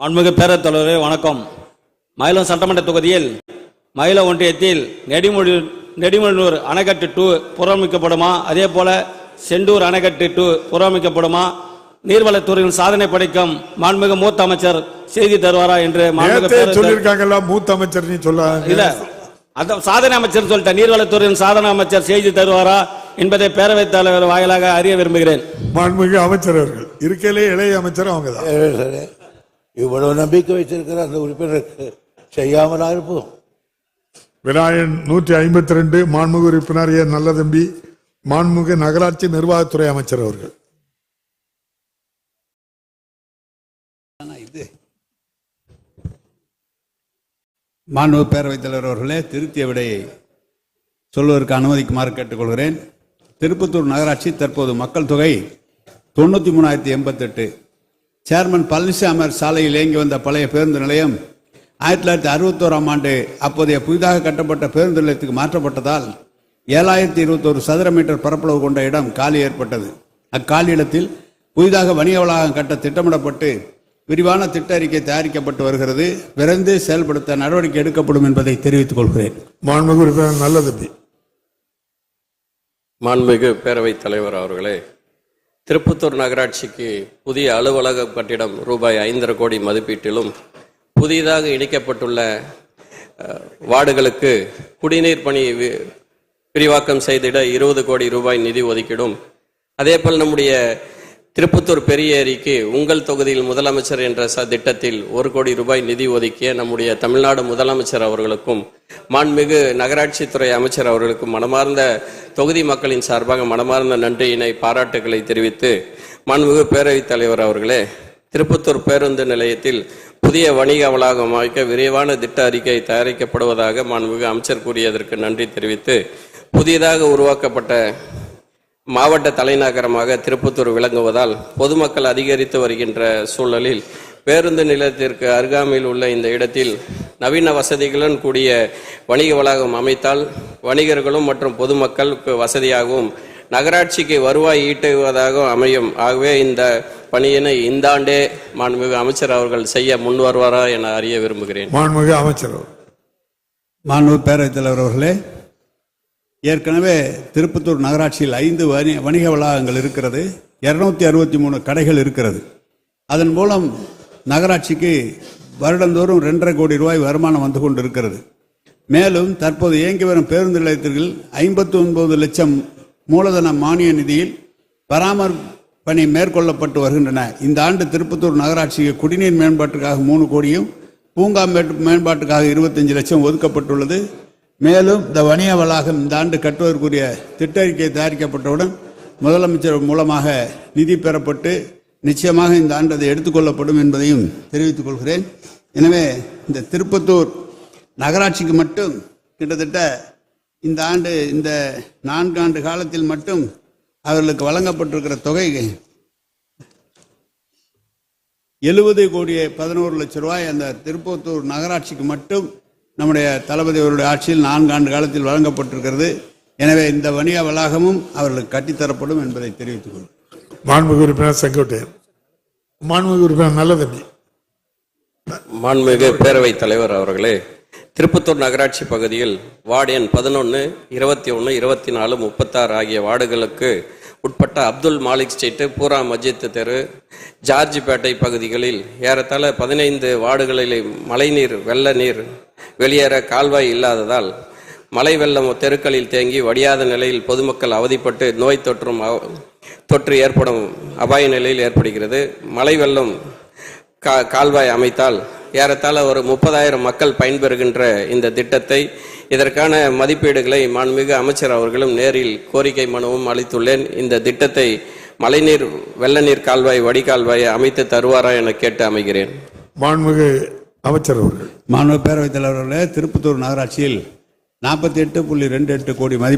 மாண்புமிகு பேரவைத் தலைவரே வணக்கம். மயிலம் சட்டமன்ற தொகுதியில் மயில ஒன்றியத்தில் நெடுமொழி நெடுமொழியூர் அணைக்கட்டு டூ புறமிக்கப்படுமா அதே போல செண்டூர் அணைக்கட்டு டூ புறமிக்கப்படுமா நீர்வளத்துறையில் சாதனை படைக்கும் மாண்புமிகு மூத்த அமைச்சர் செய்தி தருவாரா என்று சொல்லிருக்காங்கல்ல மூத்த அமைச்சர் நீ சொல்ல. இல்ல. அந்த சாதனை அமைச்சர் சொல்லிட்டேன் நீர்வளத்துறையின் சாதனை அமைச்சர் செய்தி தருவாரா என்பதை பேரவைத் தலைவர் வாயிலாக அறிய விரும்புகிறேன். மாண்புமிகு அமைச்சர் அவர்கள். இருக்கையிலே இளைய அமைச்சர். அவங்க. இவ்வளவு நம்பிக்கை வச்சிருக்கிற அந்த உறுப்பினருக்கு செய்யாமலா இருப்போம். விநாயகன் நூற்றி ஐம்பத்தி ரெண்டு மாண்புமிகு உறுப்பினர் ஏ. நல்லதம்பி மாண்புமிகு நகராட்சி நிர்வாகத்துறை அமைச்சர் அவர்கள். மாண்பு பேரவைத் தலைவர் அவர்களே திருத்திய விடையை சொல்வதற்கு அனுமதிக்குமாறு கேட்டுக்கொள்கிறேன். திருப்பத்தூர் நகராட்சி தற்போது மக்கள் தொகை தொண்ணூற்றி மூணாயிரத்தி எண்பத்தெட்டு சேர்மன் பழனிசாமர் சாலையில் இயங்கி வந்த பழைய பேருந்து நிலையம் ஆயிரத்தி தொள்ளாயிரத்தி அறுபத்தோராம் ஆண்டு அப்போதைய புதிதாக கட்டப்பட்ட பேருந்து நிலையத்துக்கு மாற்றப்பட்டதால் ஏழாயிரத்தி இருபத்தோரு சதுர மீட்டர் பரப்பளவு கொண்ட இடம் காலி ஏற்பட்டது. அக்காலி இடத்தில் புதிதாக வணிக வளாகம் கட்ட திட்டமிடப்பட்டு விரிவான திட்ட அறிக்கை தயாரிக்கப்பட்டு வருகிறது. விரைந்து செயல்படுத்த நடவடிக்கை எடுக்கப்படும் என்பதை தெரிவித்துக் கொள்கிறேன். மாண்புமிகு நல்லதம்பி மாண்புமிகு பேரவைத் தலைவர் அவர்களே திருப்பத்தூர் நகராட்சிக்கு புதிய அலுவலக கட்டிடம் ரூபாய் ஐந்தரை கோடி மதிப்பீட்டிலும் புதிதாக இணைக்கப்பட்டுள்ள வார்டுகளுக்கு குடிநீர் பணி வி- விரிவாக்கம் செய்திட இருபது கோடி ரூபாய் நிதி ஒதுக்கிடும். அதேபோல் நம்முடைய திருப்பத்தூர் பெரிய ஏரிக்கு உங்கள் தொகுதியில் முதலமைச்சர் என்ற ச திட்டத்தில் ஒரு கோடி ரூபாய் நிதி ஒதுக்கிய நம்முடைய தமிழ்நாடு முதலமைச்சர் அவர்களுக்கும் மாண்புமிகு நகராட்சித்துறை அமைச்சர் அவர்களுக்கும் மனமார்ந்த தொகுதி மக்களின் சார்பாக மனமார்ந்த நன்றியினை பாராட்டுகளை தெரிவித்து மாண்புமிகு பேரவைத் தலைவர் அவர்களே திருப்பத்தூர் பேருந்து நிலையத்தில் புதிய வணிக வளாகம் அமைக்க விரைவான திட்ட அறிக்கை தயாரிக்கப்படுவதாக மாண்புமிகு அமைச்சர் கூறியதற்கு நன்றி தெரிவித்து புதியதாக உருவாக்கப்பட்ட மாவட்ட தலைநகரமாக திருப்பத்தூர் விளங்குவதால் பொதுமக்கள் அதிகரித்து வருகின்ற சூழலில் பேருந்து நிலையத்திற்கு அருகாமையில் உள்ள இந்த இடத்தில் நவீன வசதிகளுடன் கூடிய வணிக வளாகம் அமைத்தால் வணிகர்களும் மற்றும் பொதுமக்களுக்கு வசதியாகவும் நகராட்சிக்கு வருவாய் ஈட்டுவதாக அமையும். ஆகவே இந்த பணியினை இந்த ஆண்டே மாண்புமிகு அமைச்சர் அவர்கள் செய்ய முன் வருவாரா என அறிய விரும்புகிறேன். மாண்புமிகு அமைச்சர் மாண்பு பேரவைத் தலைவர் அவர்களே ஏற்கனவே திருப்பத்தூர் நகராட்சியில் ஐந்து வணி வணிக வளாகங்கள் இருக்கிறது. இரநூத்தி அறுபத்தி மூணு கடைகள் இருக்கிறது. அதன் மூலம் நகராட்சிக்கு வருடந்தோறும் ரெண்டரை கோடி ரூபாய் வருமானம் வந்து கொண்டு இருக்கிறது மேலும் தற்போது இயங்கி வரும் பேருந்து நிலையத்தில் ஐம்பத்தி ஒன்பது லட்சம் மூலதன மானிய நிதியில் பராமரிப்பு பணி மேற்கொள்ளப்பட்டு வருகின்றன. இந்த ஆண்டு திருப்பத்தூர் நகராட்சிக்கு குடிநீர் மேம்பாட்டுக்காக மூணு கோடியும் பூங்கா மேம்பாட்டுக்காக இருபத்தஞ்சு லட்சம் ஒதுக்கப்பட்டுள்ளது. மேலும் இந்த வணிக வளாகம் இந்த ஆண்டு கட்டுவதற்குரிய திட்ட அறிக்கை தயாரிக்கப்பட்டவுடன் முதலமைச்சர் மூலமாக நிதி பெறப்பட்டு நிச்சயமாக இந்த ஆண்டு அது எடுத்துக்கொள்ளப்படும் என்பதையும் தெரிவித்துக் கொள்கிறேன். எனவே இந்த திருப்பத்தூர் நகராட்சிக்கு மட்டும் கிட்டத்தட்ட இந்த ஆண்டு இந்த நான்கு ஆண்டு காலத்தில் மட்டும் அவர்களுக்கு வழங்கப்பட்டிருக்கிற தொகை எழுபது கோடியே பதினோரு லட்சம் ரூபாய். அந்த திருப்பத்தூர் நகராட்சிக்கு மட்டும் நம்முடைய தளபதி அவருடைய ஆட்சியில் நான்கு ஆண்டு காலத்தில் வழங்கப்பட்டிருக்கிறது. எனவே இந்த வணிக வளாகமும் அவர்களுக்கு கட்டித்தரப்படும் என்பதை தெரிவித்துக் கொள்கிறேன். மாண்புமிகு உறுப்பினர் செங்கோட்டையன். மாண்புமிகு உறுப்பினர் நல்லதம்பி மாண்புமிகு பேரவைத் தலைவர் அவர்களே திருப்பத்தூர் நகராட்சி பகுதியில் வார்டு எண் பதினொன்று இருபத்தி ஒன்று இருபத்தி நாலு முப்பத்தாறு ஆகிய வார்டுகளுக்கு உட்பட்ட அப்துல் மாலிக் ஸ்ட்ரீட்டு பூரா மஜித் தெரு ஜார்ஜிப்பேட்டை பகுதிகளில் ஏறத்தாழ பதினைந்து வார்டுகளில் மழைநீர் வெள்ள நீர் வெளியேற கால்வாய் இல்லாததால் மழை வெள்ளம் தெருக்களில் தேங்கி வடியாத நிலையில் பொதுமக்கள் அவதிப்பட்டு நோய் தொற்றும் தொற்று ஏற்படும் அபாய நிலையில் ஏற்படுகிறது. மழை வெள்ளம் கா கால்வாய் அமைத்தால் ஏறத்தாழ ஒரு முப்பதாயிரம் மக்கள் பயன்பெறுகின்ற இந்த திட்டத்தை இதற்கான மதிப்பீடுகளை மாண்புமிகு அமைச்சர் அவர்களும் நேரில் கோரிக்கை மனுவும் அளித்துள்ளேன். இந்த திட்டத்தை மழைநீர் வெள்ளநீர் கால்வாய் வடிகால்வாயை அமைத்து தருவாரா என கேட்டு அமைகிறேன். மாண்புமிகு அமைச்சர் அவர்கள். மாணவ பேரவைத் தலைவர்களே திருப்பத்தூர் நகராட்சியில் நாற்பத்தி எட்டு புள்ளி ரெண்டு எட்டு கோடி மதிப்பு